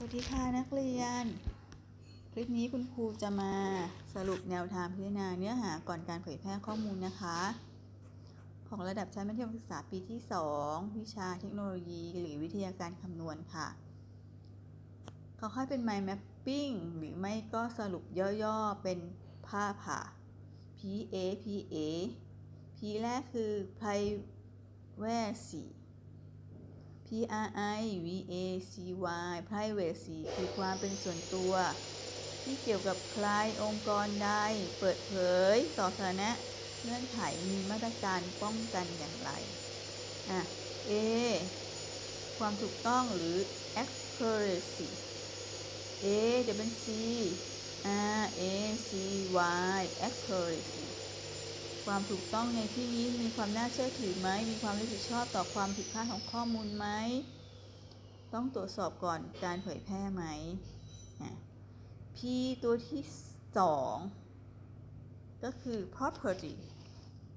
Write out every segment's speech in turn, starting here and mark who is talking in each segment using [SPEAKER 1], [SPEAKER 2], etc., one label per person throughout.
[SPEAKER 1] สวัสดีค่ะนักเรียน คลิปนี้คุณครูจะมาสรุปแนวทางพิจารณาเนื้อหาก่อนการเผยแพร่ข้อมูลนะคะ ของระดับชั้นมัธยมศึกษาปีที่ 2 วิชาเทคโนโลยี หรือวิทยาการคำนวณค่ะ เขาค่อยเป็น mind mapping หรือไม่ก็สรุปย่อๆเป็นภาพค่ะ PA PA P แรกคือ privacy PRI VACY privacy คือความเป็นส่วนตัว ที่เกี่ยวกับใครองค์กรใดเปิดเผย ต่อสาธารณะเงื่อนไขมีมาตรการป้องกันอย่างไรอะ A ความถูกต้องหรือ accuracy A จะเป็น C R A C Y accuracy ความถูกต้องในที่นี้มีความน่าเชื่อถือไหม มีความรับผิดชอบต่อความผิดพลาดของข้อมูลไหม ต้องตรวจสอบก่อนการเผยแพร่ไหมอะ P ตัวที่สองก็คือ property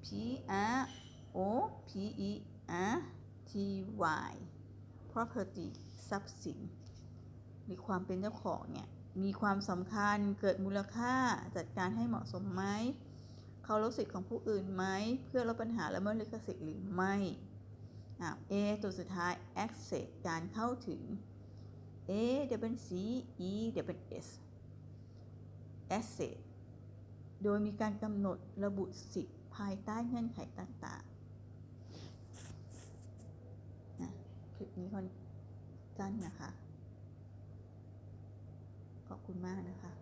[SPEAKER 1] P R O P E R T Y property ทรัพย์สินหรือความเป็นเจ้าของเนี่ย มีความสำคัญเกิดมูลค่าจัดการให้เหมาะสมไหม เคารพสิทธิ์ของผู้อื่นไหมเพื่อลดปัญหาละเมิดลิขสิทธิ์หรือไม่อ่า A ตัวสุดท้าย access การเข้าถึง A W C E W S asset โดยมีการกำหนดระบุสิทธิ์ภายใต้เงื่อนไขต่างๆนะคลิปนี้ค่อนสั้นนะคะ ขอบคุณมากนะคะ